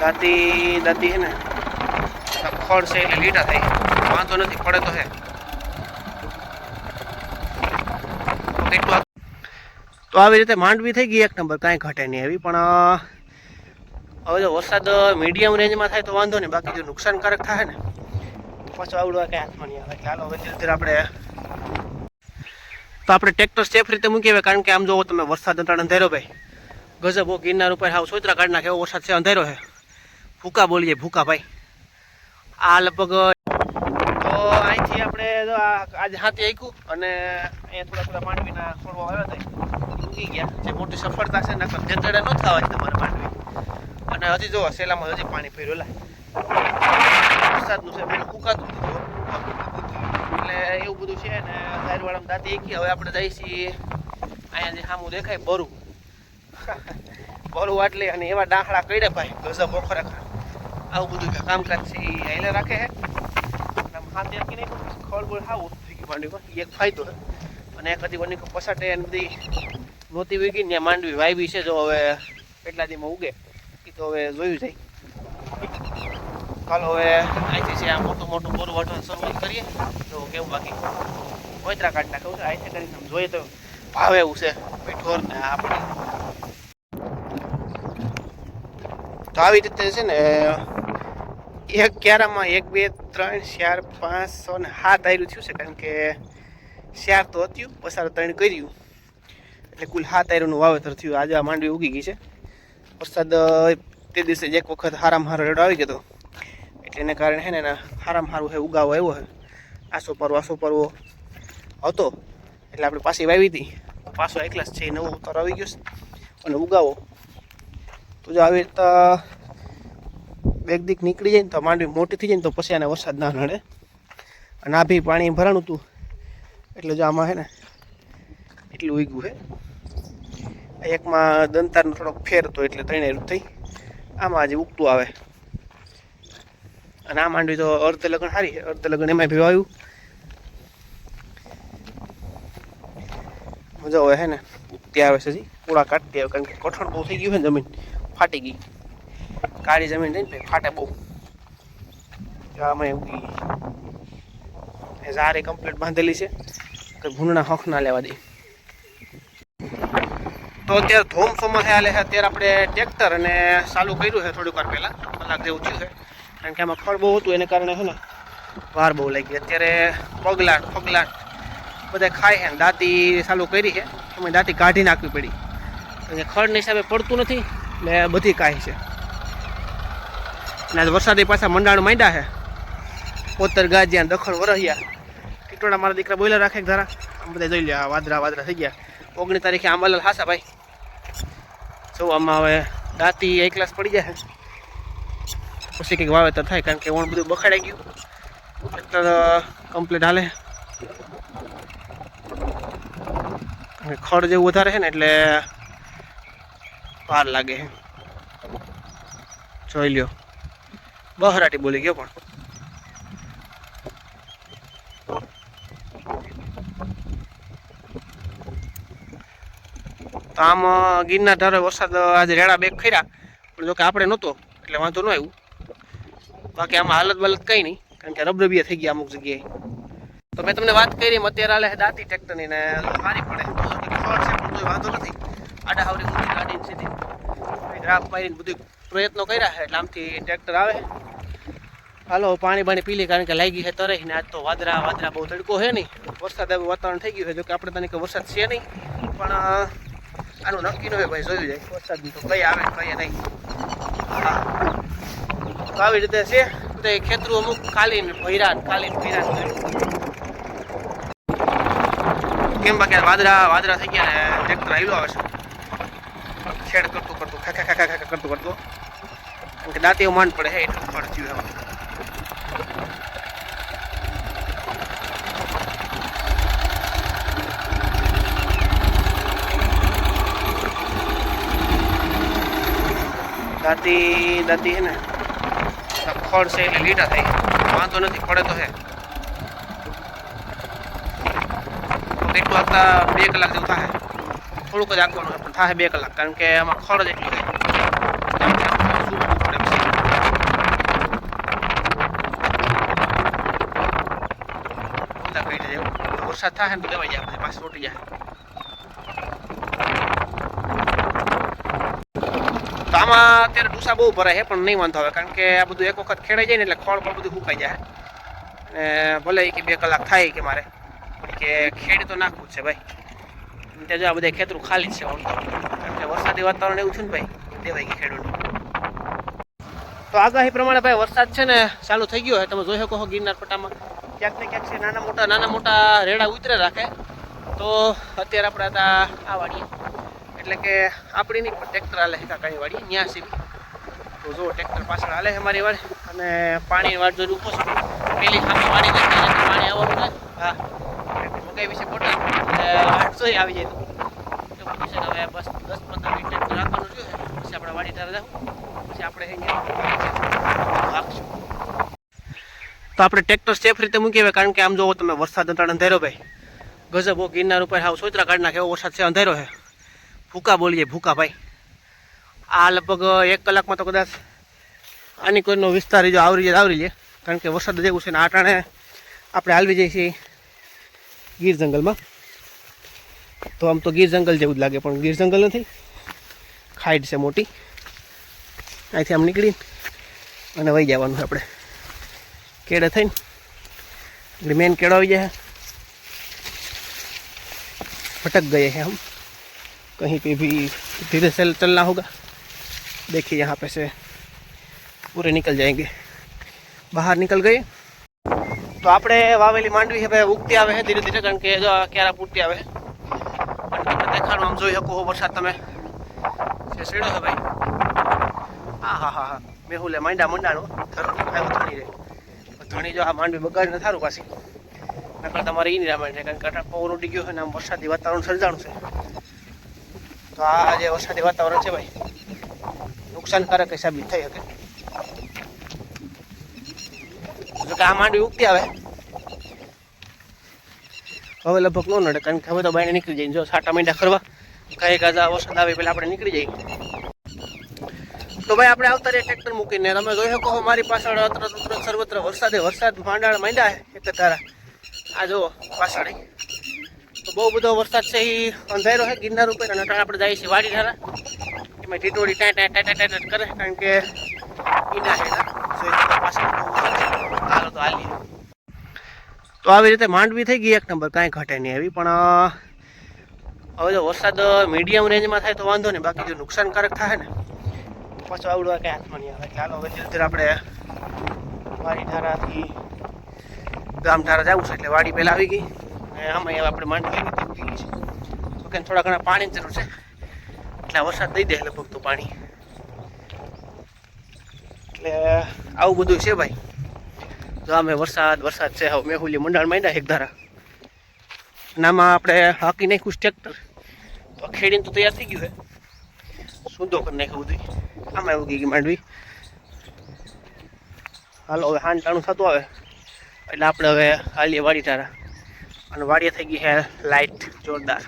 દાંતી દાંતી હે ને ખડ છે એટલે લીટા થાય વાંધો નથી પડે તો હે તો આવી રીતે માંડવી થઈ ગઈ, એક નંબર, કાંઈ ઘટે નહીં એવી, પણ હવે જો વરસાદ મીડિયમ રેન્જમાં થાય તો વાંધો નહીં, બાકી જો નુકસાનકારક થાય ને પછી આવડવા કાંઈ હાથમાં નહીં આવે. ચાલો હવે ધીરે ધીરે આપણે તો આપણે ટ્રેક્ટર સેફ રીતે મૂકીએ આવે કારણ કે આમ જોવો તમે, વરસાદ અંતર અંધેરો ભાઈ. ગજબો ગિરનાર ઉપર હાવ સોતરા કાઢ નાખે એવો વરસાદ છે, અંધેરો છે. ભૂકા બોલીએ, ભૂકા ભાઈ. આ લગભગ, તો અહીંથી આપણે આજે હાથી આક્યું અને અહીંયા થોડા થોડા માંડવીના છોડવા આવ્યા હતા. ઉગી ગયા. જે મોટી સફળતા છે, નકર જતડે ન થવા તમારે માંડવી. અને હજી જો, સેલામાં હજી પાણી ભર્યું લા વરસાદનું છે, પેલું જો. એટલે એવું બધું છે ને ગાયરવાળામાં દાંતી એકી. હવે આપણે જઈએ અહીંયા જે સામું દેખાય બરું બરું વાટલી અને એવા ડાંખડા કર્યા ભાઈ, ગજબ ખરેખર આવું બધું કામકાજ છે એ હાઈલે રાખે છે. આમ હાથે આપી નહીં ખળ બળ થઈ ગયું માંડવી એક ફાયદો છે. અને એક હજી વની પસાટે એને બધી નહોતી વીગી ને માંડવી વાવી છે જો હવે કેટલા દીમાં ઉગે. એ તો હવે જોયું જાય ચાલો હવે અહીંથી છે આ મોટું મોટું બોરું વાટવાનું શરૂઆત કરીએ. જો કેવું બાકી. કોઈતરા કાઢી નાખવું છે અહીંથી કરીને જોઈએ તો ભાવે એવું છે. મીઠોર ને આપણે તો આવી રીતે છે ને એક ક્યારામાં એક, બે, ત્રણ, ચાર, પાંચ, છ ને સાત આયરું થયું છે, કારણ કે ચાર તો હતું, પસાર ત્રણ કર્યું. એટલે કુલ સાત આયરુંનું વાવેતર થયું. આજે આ માંડવી ઉગી ગઈ છે. વરસાદ તે દિવસે એક વખત હારામાં હારો રેડો આવી ગયો એટલે એને કારણે છે ને એના હારામાં હારું હે, ઉગાવો આવ્યો હે. આસો પરવો આસો પરવો હતો. એટલે આપણે પાછી વાવી હતી. પાછો એકલાસ છે, નવો ઉતાર આવી ગયો છે. અને ઉગાવો. તો જો આવી રીતે બેગ દીક નીકળી જાય ને તો માંડવી મોટી થઈ જાય ને તો પછી આને વરસાદ ના નડે. અને આ બી પાણી ભરાણું હતું એટલે જો આમાં છે ને એટલું ઉગ્યું છે એકમાં દંતારનો થોડોક ફેર હતો એટલે ત્રણે થઈ. આમાં આજે ઉગતું આવે. અને આ માંડવી તો અર્ધ લગ્ન સારી અર્ધ લગ્ન એમાં ભેવાયું મજા આવે છે ને. ઉગતી આવે છે હજી. કૂડા કાઢતી આવે કારણ કે કઠણ બહુ થઈ ગયું છે જમીન. ફાટી ગઈ. કાળી જમીન થઈ ને ફાટે બહુ. અમે ઉગી ઝારે કમ્પ્લીટ બાંધેલી છે કે ભૂંડના હક ના લેવા દે. તો અત્યારે ધોમ ચોમાસે હાલે છે, અત્યારે આપણે ટ્રેક્ટર અને ચાલુ કર્યું છે થોડીક વાર પહેલાં, કલાક જેવું થયું છે. કારણ કે આમાં ફળ બહુ હતું, એને કારણે છે ને વાર બહુ લાગી. અત્યારે પગલાટ પગલાટ બધા ખાય છે દાંતી ચાલુ કરી છે. એમાં દાંતી કાઢી નાખવી પડી. અને ખડની હિસાબે પડતું નથી, એટલે બધી કાંઈ છે. અને આજ વરસાદી પાછા મંડાણ માંડ્યા છે. પોતર ગાજ્યા દખણ વરહ્યા. ટીટોડા મારા દીકરા બોઈલર રાખે ધારા આમ બધા જોઈ લ્યા વાદરા વાદરા થઈ ગયા. ઓગણીસ તારીખે આંબાલાલ હાસા ભાઈ. જો આમાં હવે દાંતી એક ક્લાસ પડી જાય પછી કંઈક વાવેતર થાય કારણ કે ઓણ બધું બખાડાઈ ગયું. ટ્રેક્ટર કમ્પ્લીટ હાલે. ખડ જેવું વધારે છે ને એટલે વાર લાગે જોઈ લ્યો. બહરાટી બોલી ગયો પણ. આમ અ, ગિરનાર ધારે વરસાદ આજે રેડા બેગ ખર્યા પણ જોકે આપણે નહોતો એટલે વાંધો ન આવ્યું. બાકી આમાં હાલત બાલત કંઈ નહીં કારણ કે રબરબિયા થઈ ગયા અમુક જગ્યાએ. તો મેં તમને વાત કરી અત્યારે હાલે દાંતી ટ્રેક્ટરની ને મારી પડે. તો છે પણ વાંધો નથી. આડા હાવરી ગાડીને સીધી. ડ્રાફ મારીને બધું પ્રયત્નો કર્યા છે એટલે આમથી ટ્રેક્ટર આવે. હાલો, પાણી બાણી પી લે કારણ કે લાગી છે તરે ને આજ તો વાદરા વાદરા બહુ તડકો છે નહીં. વરસાદ એવું વાતાવરણ થઈ ગયું છે, જો કે આપણે તને કે વરસાદ છે નહીં. પણ આનું નક્કી ન હોય ભાઈ, જોયું જાય. વરસાદની તો કઈ આવે, કઈ નહીં. તો આવી રીતે છે, બધા ખેતરું અમુક કાલીન ભૈરાન કાલીન ને ખાલી ને ભૈરા ને થયું. કેમ બાકી વાદરા વાદળા થઈ ગયા ને, ટ્રેક્ટર આવેલું આવે છે. ખેડ કરતું કરતું, ખા ખા ખા ખા કરતું કરતું. કારણ કે દાંતે એવું માંડ પડે હે એટલું થયું એમાં. દાંતી દાંતી છે ને ખોડ છે એટલે લીટા થાય. વાંધો નથી, ખોડે તો હે એટલું આપતા બે કલાક જેવું થાય. થોડુંક જ આંકવાનું પણ થાય બે કલાક, કારણ કે આમાં ખોડ જ એટલું થાય. વરસાદ થાય ને તો લેવાઈ જાય, પાછી ફૂટી જાય. આમાં અત્યારે ડૂસા બહુ ભરાય છે, પણ નહીં વાંધો આવે, કારણ કે આ બધું એક વખત ખેડાઈ જાય ને એટલે ખોળ પણ બધું સુકાઈ જાય. અને ભલે કે બે કલાક થાય કે મારે, પણ કે ખેડ તો નાખવું જ છે ભાઈ. ત્યાં જો આ બધા ખેતરું ખાલી છે આમ કારણ કે વરસાદી વાતાવરણ એવું છે ને ભાઈ દેવાય કે ખેડૂત. તો આગાહી પ્રમાણે ભાઈ વરસાદ છે ને ચાલુ થઈ ગયો હોય તમે જોઈ શકો છો ગિરનાર પટ્ટામાં. ક્યાંક ને ક્યાંક છે, નાના મોટા નાના મોટા રેડા ઉતરે રાખે. તો અત્યારે આપણે આ વાડીએ. એટલે કે આપણી નહીં પણ ટ્રેક્ટર હાલે છે કાકાની વાળી ત્યાં સીવી તો જો ટ્રેક્ટર પાછળ હાલે છે મારી વાડી અને પાણી વાટ જોઈને ઊભો છું પેલી સામે પાણી ગઈ પાણી આવવાનું ને હા મગાવી છે બોટલ વાટ જોઈ આવી જાય તો. પછી હવે બસ દસ પંદર મિનિટ ટ્રેક્ટર રાખવાનું છે. પછી આપણે વાડી તારે જાઉં. પછી આપણે અહીંયા રાખશું. તો આપણે ટ્રેક્ટર સેફ રીતે મૂકી હવે, કારણ કે આમ જોવો તમે વરસાદ અંતર અંધેરો ભાઈ. ગજબ ગિરનાર ઉપર હાવ સોતરા કાઢ નાખે એવો વરસાદ છે, અંધેરો છે. ભૂકા બોલીએ, ભૂકા ભાઈ. આ લગભગ એક કલાકમાં તો કદાચ આની કોઈનો વિસ્તાર જો આવરી જાય આવરી જાય કારણ કે વરસાદ જેવું છે ને આ આટાણે આપણે હાલવી જઈએ છીએ ગીર જંગલમાં. તો આમ તો ગીર જંગલ જેવું જ લાગે, પણ ગીર જંગલ નથી. ખાઈડ છે મોટી. અહીંથી આમ નીકળી અને વહી જવાનું છે આપણે. કેળે થઈને. એટલે મેન કેડો આવી જાય. ભટક ગયા છે આમ. कहीं पे भी धीरे से चलना होगा देखिए यहाँ पे से पूरे निकल जाएंगे બહાર નીકળ ગઈ તો આપણે વાવેલી માંડવી હવે ઉગતી આવે છે ધીરે ધીરે કારણ કે જો આ ક્યારા પૂરતી આવે અને તમને દેખાડું આમ જોઈ શકો વરસાદ તમે છે સેડો છે ભાઈ હા હા હા હા મેહુલે માંડા મંડાણો થરું આવ્યો ધણી રે ધણી જો આ માંડવી બગાડીને થારું પાછી નકર તમારે ઈ રામાયણ છે કારણ કે અટાણ પવન ઉડી ગયો છે ને આમ વરસાદી વાતાવરણ સર્જાણું છે તો આ જે વરસાદી વાતાવરણ છે ભાઈ, નુકસાનકારક સાબિત થઈ શકે. જો કે આ માંડવી ઉગતી આવે. હવે લગભગ ન નડે, કારણ કે હવે તો બાઈને નીકળી જાય જો સાટા મીંડા ખરવા કઈ ગાજા વરસાદ આવે પેલા આપણે નીકળી જઈએ. તો ભાઈ આપણે આવતા રહીએ ટ્રેક્ટર મૂકીને, તમે જોઈ શકો છો મારી પાછળ અત્ર સર્વત્ર વરસાદે વરસાદ માંડાળ માંડ્યા એક તારા આ જુઓ પાછળ. તો બહુ બધો વરસાદ છે એ અંધારો છે, ગિરનાર ઉપર. અને અટાણે આપણે જઈએ છીએ વાડી ધારા એમાં ટીટોડી ટાઈ ટાઈ ટાઈ કરે, કારણ કે ઈના છે ના. જોઈ શકો પાછળ બહુ વરસાદ છે. હાલો તો હાલી તો આવી રીતે માંડવી થઈ ગઈ એક નંબર, કાંઈ ઘટે નહીં આવી પણ હવે જો વરસાદ મીડિયમ રેન્જમાં થાય તો વાંધો નહીં. બાકી જો નુકસાનકારક થાય ને પાછો આવડવા કંઈ હાથમાં નહીં આવે. હાલો હવે ધીરે ધીરે આપણે વાડી ધારાથી ગામ ધારા જવું છે, એટલે વાડી પહેલાં આવી ગઈ. આમાં આપણે માંડવી ગઈ છે. તો કે થોડા ઘણા પાણીની જરૂર છે. એટલે વરસાદ દઈ દે લગભગ તો પાણી. એટલે આવું બધું છે ભાઈ. જો અમે વરસાદ વરસાદ છે. હવે મેહુલી મંડાણ માંડ્યા એક ધારા. નામાં આપણે હાકી નાખ્યું ટ્રેક્ટર તો ખેડીને તો તૈયાર થઈ ગયું છે. સૂંધો કરી નાખ્યું બધું આમાં ઉગી ગઈ માંડવી. હાલો, હવે હાન ટાણું થતું આવે. એટલે આપણે હવે હાલીએ વાડી તારા અને વાડીએ થઈ ગઈ છે લાઇટ જોરદાર.